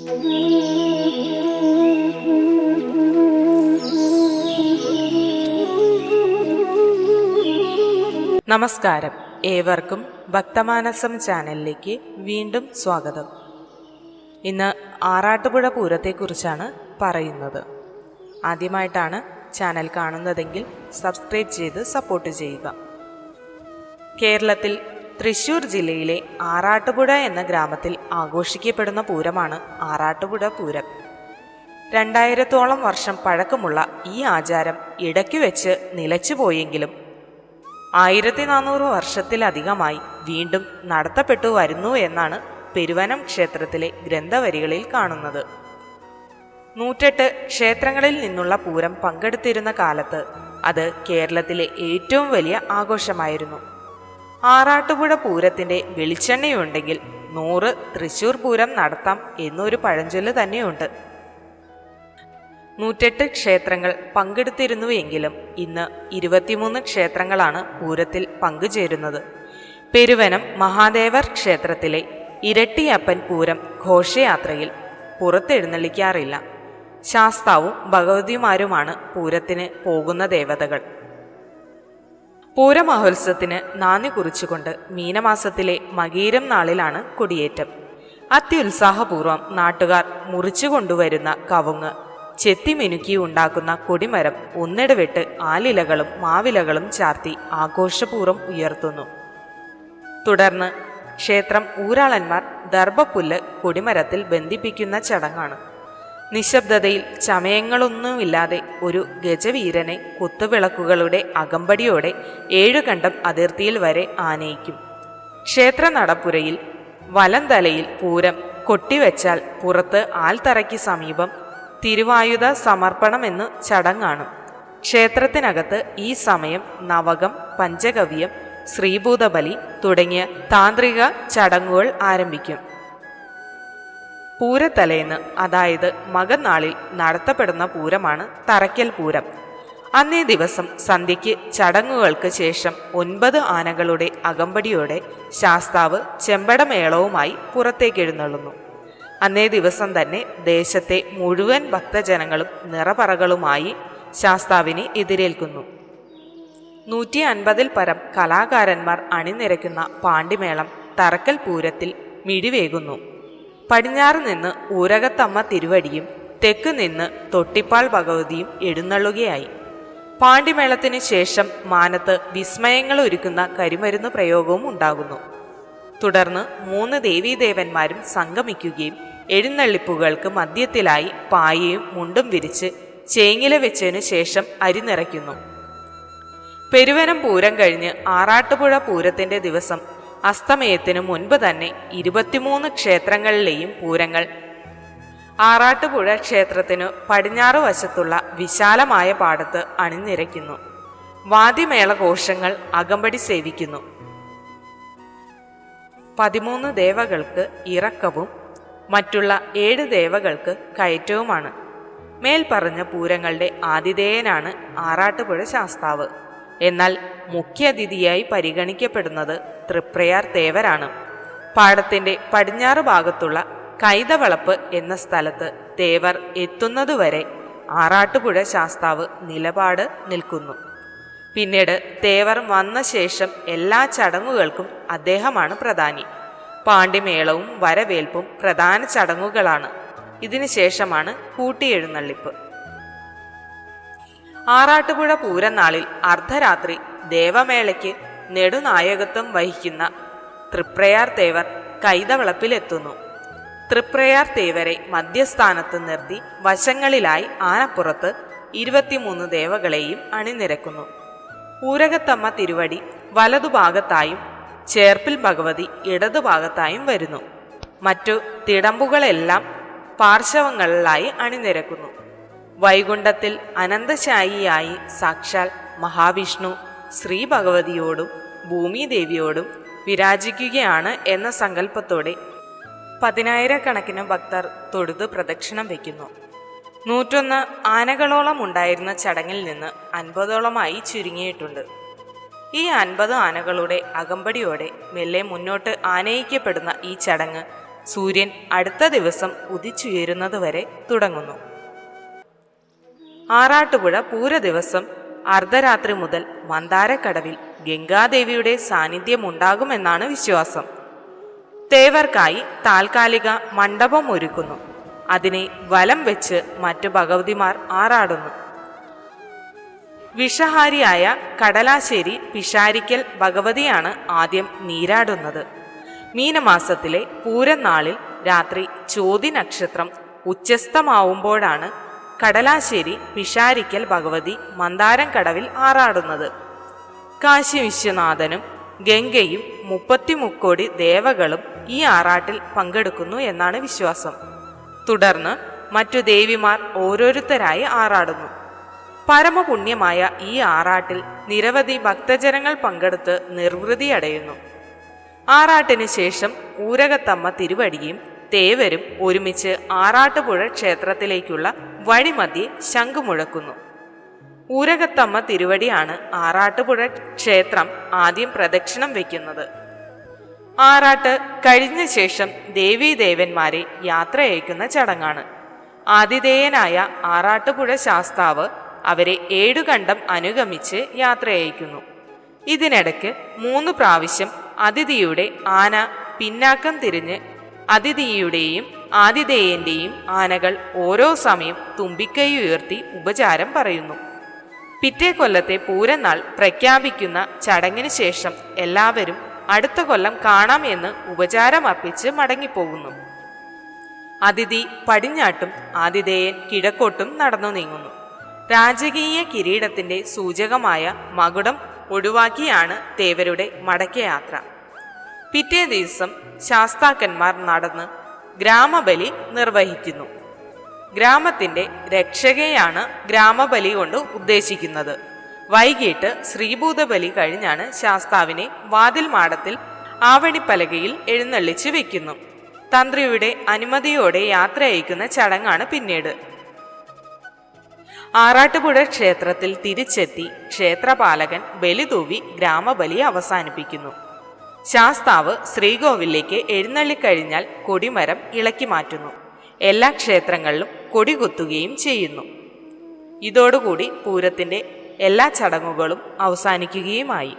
നമസ്കാരം. ഏവർക്കും ഭക്തമാനസം ചാനലിലേക്ക് വീണ്ടും സ്വാഗതം. ഇന്ന് ആറാട്ടുപുഴ പൂരത്തെക്കുറിച്ചാണ് പറയുന്നത്. ആദ്യമായിട്ടാണ് ചാനൽ കാണുന്നതെങ്കിൽ സബ്സ്ക്രൈബ് ചെയ്ത് സപ്പോർട്ട് ചെയ്യുക. കേരളത്തിൽ തൃശൂർ ജില്ലയിലെ ആറാട്ടുപുഴ എന്ന ഗ്രാമത്തിൽ ആഘോഷിക്കപ്പെടുന്ന പൂരമാണ് ആറാട്ടുപുഴ പൂരം. രണ്ടായിരത്തോളം വർഷം പഴക്കമുള്ള ഈ ആചാരം ഇടയ്ക്ക് വെച്ച് നിലച്ചുപോയെങ്കിലും ആയിരത്തി നാനൂറ് വർഷത്തിലധികമായി വീണ്ടും നടത്തപ്പെട്ടു വരുന്നു എന്നാണ് പെരുവനം ക്ഷേത്രത്തിലെ ഗ്രന്ഥവരികളിൽ കാണുന്നത്. നൂറ്റെട്ട് ക്ഷേത്രങ്ങളിൽ നിന്നുള്ള പൂരം പങ്കെടുത്തിരുന്ന കാലത്ത് അത് കേരളത്തിലെ ഏറ്റവും വലിയ ആഘോഷമായിരുന്നു. ആറാട്ടുപുഴ പൂരത്തിന്റെ വെളിച്ചെണ്ണയുണ്ടെങ്കിൽ നൂറ് തൃശൂർ പൂരം നടത്താം എന്നൊരു പഴഞ്ചൊല്ല് തന്നെയുണ്ട്. നൂറ്റെട്ട് ക്ഷേത്രങ്ങൾ പങ്കെടുത്തിരുന്നുവെങ്കിലും ഇന്ന് ഇരുപത്തിമൂന്ന് ക്ഷേത്രങ്ങളാണ് പൂരത്തിൽ പങ്കുചേരുന്നത്. പെരുവനം മഹാദേവർ ക്ഷേത്രത്തിലെ ഇരട്ടിയപ്പൻ പൂരം ഘോഷയാത്രയിൽ പുറത്തെഴുന്നള്ളിക്കാറില്ല. ശാസ്താവും ഭഗവതിമാരുമാണ് പൂരത്തിന് പോകുന്ന ദേവതകൾ. പൂരമഹോത്സവത്തിന് നാന്ദി കുറിച്ചുകൊണ്ട് മീനമാസത്തിലെ മകീരം നാളിലാണ് കൊടിയേറ്റം. അത്യുത്സാഹപൂർവം നാട്ടുകാർ മുറിച്ചു കൊണ്ടുവരുന്ന കവുങ്ങ് ചെത്തിമിനുക്കി ഉണ്ടാക്കുന്ന കൊടിമരം ഒന്നിടവിട്ട് ആലിലകളും മാവിലകളും ചാർത്തി ആഘോഷപൂർവം ഉയർത്തുന്നു. തുടർന്ന് ക്ഷേത്രം ഊരാളന്മാർ ദർഭപ്പുല്ല് കൊടിമരത്തിൽ ബന്ധിപ്പിക്കുന്ന ചടങ്ങാണ്. നിശബ്ദതയിൽ ചമയങ്ങളൊന്നുമില്ലാതെ ഒരു ഗജവീരനെ കുത്തുവിളക്കുകളുടെ അകമ്പടിയോടെ ഏഴുകണ്ടം അതിർത്തിയിൽ വരെ ആനയിക്കും. ക്ഷേത്ര നടപ്പുരയിൽ വലന്തലയിൽ പൂരം കൊട്ടിവെച്ചാൽ പുറത്ത് ആൽത്തറയ്ക്ക് സമീപം തിരുവായുധ സമർപ്പണമെന്നു ചടങ്ങാണ്. ക്ഷേത്രത്തിനകത്ത് ഈ സമയം നവകം പഞ്ചഗവ്യം ശ്രീഭൂതബലി തുടങ്ങിയ താന്ത്രിക ചടങ്ങുകൾ ആരംഭിക്കും. പൂരത്തലേന്ന് അതായത് മകനാളിൽ നടത്തപ്പെടുന്ന പൂരമാണ് തറയ്ക്കൽ പൂരം. അന്നേ ദിവസം സന്ധ്യയ്ക്ക് ചടങ്ങുകൾക്ക് ശേഷം ഒൻപത് ആനകളുടെ അകമ്പടിയോടെ ശാസ്താവ് ചെമ്പടമേളവുമായി പുറത്തേക്ക് എഴുന്നള്ളുന്നു അന്നേ ദിവസം തന്നെ ദേശത്തെ മുഴുവൻ ഭക്തജനങ്ങളും നിറപറകളുമായി ശാസ്താവിനെ എതിരേൽക്കുന്നു. നൂറ്റി അൻപതിൽ പരം കലാകാരന്മാർ അണിനിരക്കുന്ന പാണ്ടിമേളം തറക്കൽ പൂരത്തിൽ മിടിവേകുന്നു. പടിഞ്ഞാറ് നിന്ന് ഊരകത്തമ്മ തിരുവടിയും തെക്ക് നിന്ന് തൊട്ടിപ്പാൾ ഭഗവതിയും എഴുന്നള്ളുകയായി പാണ്ഡിമേളത്തിന് ശേഷം മാനത്ത് വിസ്മയങ്ങൾ ഒരുക്കുന്ന കരിമരുന്ന് പ്രയോഗവും ഉണ്ടാകുന്നു. തുടർന്ന് മൂന്ന് ദേവീദേവന്മാരും സംഗമിക്കുകയും എഴുന്നള്ളിപ്പുകൾക്ക് മദ്യത്തിലായി പായയും മുണ്ടും വിരിച്ച് ചേങ്ങില വെച്ചതിനു ശേഷം അരി നിറയ്ക്കുന്നു. പെരുവനം പൂരം കഴിഞ്ഞ് ആറാട്ടുപുഴ പൂരത്തിന്റെ ദിവസം അസ്തമയത്തിനു മുൻപ് തന്നെ ഇരുപത്തിമൂന്ന് ക്ഷേത്രങ്ങളിലെയും പൂരങ്ങൾ. ആറാട്ടുപുഴ ക്ഷേത്രത്തിനു പടിഞ്ഞാറ് വശത്തുള്ള വിശാലമായ പാടത്ത് അണിനിരയ്ക്കുന്നു വാദ്യമേളഘോഷങ്ങൾ അകമ്പടി സേവിക്കുന്നു. പതിമൂന്ന് ദേവകൾക്ക് ഇറക്കവും മറ്റുള്ള ഏഴ് ദേവകൾക്ക് കയറ്റവുമാണ്. മേൽപ്പറഞ്ഞ പൂരങ്ങളുടെ ആതിഥേയനാണ് ആറാട്ടുപുഴ ശാസ്താവ്. എന്നാൽ മുഖ്യാതിഥിയായി പരിഗണിക്കപ്പെടുന്നത് തൃപ്രയാർ ദേവരാണ്. പാടത്തിന്റെ പടിഞ്ഞാറ് ഭാഗത്തുള്ള കൈതവളപ്പ് എന്ന സ്ഥലത്ത് തേവർ എത്തുന്നതുവരെ ആറാട്ടുപുഴ ശാസ്താവ് നിലപാട് നിൽക്കുന്നു. പിന്നീട് ദേവർ വന്ന ശേഷം എല്ലാ ചടങ്ങുകൾക്കും അദ്ദേഹമാണ് പ്രധാനി. പാണ്ഡിമേളവും വരവേൽപ്പും പ്രധാന ചടങ്ങുകളാണ്. ഇതിനുശേഷമാണ് കൂട്ടിയെഴുന്നള്ളിപ്പ്. ആറാട്ടുപുഴ പൂരനാളിൽ അർദ്ധരാത്രി ദേവമേളയ്ക്ക് നെടുനായകത്വം വഹിക്കുന്ന തൃപ്രയാർ തേവർ കൈതവളപ്പിലെത്തുന്നു. തൃപ്രയാർ തേവരെ മധ്യസ്ഥാനത്ത് നിർത്തി വശങ്ങളിലായി ആനപ്പുറത്ത് ഇരുപത്തിമൂന്ന് ദേവകളെയും അണിനിരക്കുന്നു. ഊരകത്തമ്മ തിരുവടി വലതുഭാഗത്തായും ചേർപ്പിൽ ഭഗവതി ഇടതുഭാഗത്തായും വരുന്നു. മറ്റു തിടമ്പുകളെല്ലാം പാർശ്വങ്ങളിലായി അണിനിരക്കുന്നു. വൈകുണ്ഠത്തിൽ അനന്തശായിയായി സാക്ഷാൽ മഹാവിഷ്ണു ശ്രീ ഭഗവതിയോടും ഭൂമിദേവിയോടും വിരാജിക്കുകയാണ് എന്ന സങ്കല്പത്തോടെ പതിനായിരക്കണക്കിന് ഭക്തർ തൊഴുത് പ്രദക്ഷിണം വയ്ക്കുന്നു. നൂറ്റൊന്ന് ആനകളോളം ഉണ്ടായിരുന്ന ചടങ്ങിൽ നിന്ന് അൻപതോളമായി ചുരുങ്ങിയിട്ടുണ്ട്. ഈ അൻപത് ആനകളുടെ അകമ്പടിയോടെ മെല്ലെ മുന്നോട്ട് ആനയിക്കപ്പെടുന്ന ഈ ചടങ്ങ് സൂര്യൻ അടുത്ത ദിവസം ഉദിച്ചുയരുന്നതുവരെ തുടങ്ങുന്നു. ആറാട്ടുപുഴ പൂര ദിവസം അർദ്ധരാത്രി മുതൽ മന്ദാരക്കടവിൽ ഗംഗാദേവിയുടെ സാന്നിധ്യമുണ്ടാകുമെന്നാണ് വിശ്വാസം. തേവർക്കായി താൽക്കാലിക മണ്ഡപം ഒരുക്കുന്നു. അതിനെ വലം വെച്ച് മറ്റു ഭഗവതിമാർ ആറാടുന്നു. വിഷഹാരിയായ കടലാശ്ശേരി പിഷാരിക്കൽ ഭഗവതിയാണ് ആദ്യം നീരാടുന്നത്. മീനമാസത്തിലെ പൂരനാളിൽ രാത്രി ചോതി നക്ഷത്രം ഉച്ചസ്ഥമാവുമ്പോഴാണ് കടലാശ്ശേരി പിഷാരിക്കൽ ഭഗവതി മന്ദാരം കടവിൽ ആറാടുന്നത്. കാശി വിശ്വനാഥനും ഗംഗയും മുപ്പത്തിമുക്കോടി ദേവകളും ഈ ആറാട്ടിൽ പങ്കെടുക്കുന്നു എന്നാണ് വിശ്വാസം. തുടർന്ന് മറ്റു ദേവിമാർ ഓരോരുത്തരായി ആറാടുന്നു. പരമപുണ്യമായ ഈ ആറാട്ടിൽ നിരവധി ഭക്തജനങ്ങൾ പങ്കെടുത്ത് നിർവൃതിയടയുന്നു. ആറാട്ടിന് ശേഷം ഊരകത്തമ്മ തിരുവടിയും തേവരും ഒരുമിച്ച് ആറാട്ടുപുഴ ക്ഷേത്രത്തിലേക്കുള്ള വഴിമധ്യേ ശംഖുമുഴക്കുന്നു. ഊരകത്തമ്മ തിരുവടിയാണ് ആറാട്ടുപുഴ ക്ഷേത്രം ആദ്യം പ്രദക്ഷിണം വയ്ക്കുന്നത് ആറാട്ട് കഴിഞ്ഞ ശേഷം ദേവീദേവന്മാരെ യാത്ര അയക്കുന്ന ചടങ്ങാണ്. ആതിഥേയനായ ആറാട്ടുപുഴ ശാസ്താവ് അവരെ ഏഴുകണ്ടം അനുഗമിച്ച് യാത്ര അയക്കുന്നു ഇതിനിടയ്ക്ക് മൂന്ന് പ്രാവശ്യം അതിഥിയുടെ ആന പിന്നാക്കം തിരിഞ്ഞ് അതിഥിയുടെയും ആതിഥേയന്റെയും ആനകൾ ഓരോ സമയം തുമ്പിക്കൈ ഉയർത്തി ഉപചാരം പറയുന്നു. പിറ്റേ കൊല്ലത്തെ പൂരനാൾ പ്രഖ്യാപിക്കുന്ന ചടങ്ങിന് ശേഷം എല്ലാവരും അടുത്ത കൊല്ലം കാണാം എന്ന് ഉപചാരമർപ്പിച്ച് മടങ്ങിപ്പോകുന്നു. അതിഥി പടിഞ്ഞാട്ടും ആതിഥേയൻ കിഴക്കോട്ടും നടന്നു നീങ്ങുന്നു. രാജകീയ കിരീടത്തിന്റെ സൂചകമായ മകുടം ഒഴിവാക്കിയാണ് തേവരുടെ മടക്കയാത്ര. പിറ്റേ ദിവസം ശാസ്താക്കന്മാർ നടന്ന് ഗ്രാമബലി നിർവഹിക്കുന്നു. ഗ്രാമത്തിന്റെ രക്ഷകയാണ് ഗ്രാമബലി കൊണ്ട് ഉദ്ദേശിക്കുന്നത്. വൈകിട്ട് ശ്രീഭൂതബലി കഴിഞ്ഞാണ് ശാസ്താവിനെ വാതിൽ മാടത്തിൽ ആവണിപ്പലകയിൽ എഴുന്നള്ളിച്ച് വെക്കുന്നു. തന്ത്രിയുടെ അനുമതിയോടെ യാത്ര അയക്കുന്ന ചടങ്ങാണ് പിന്നീട്. ആറാട്ടുപുഴ ക്ഷേത്രത്തിൽ തിരിച്ചെത്തി ക്ഷേത്രപാലകൻ ബലിതൂവി ഗ്രാമബലി അവസാനിപ്പിക്കുന്നു. ശാസ്താവ് ശ്രീകോവിലേക്ക് എഴുന്നള്ളിക്കഴിഞ്ഞാൽ കൊടിമരം ഇളക്കി മാറ്റുന്നു. എല്ലാ ക്ഷേത്രങ്ങളിലും കൊടി കുത്തുകയും ചെയ്യുന്നു. ഇതോടുകൂടി പൂരത്തിന്റെ എല്ലാ ചടങ്ങുകളും അവസാനിക്കുകയുമായി.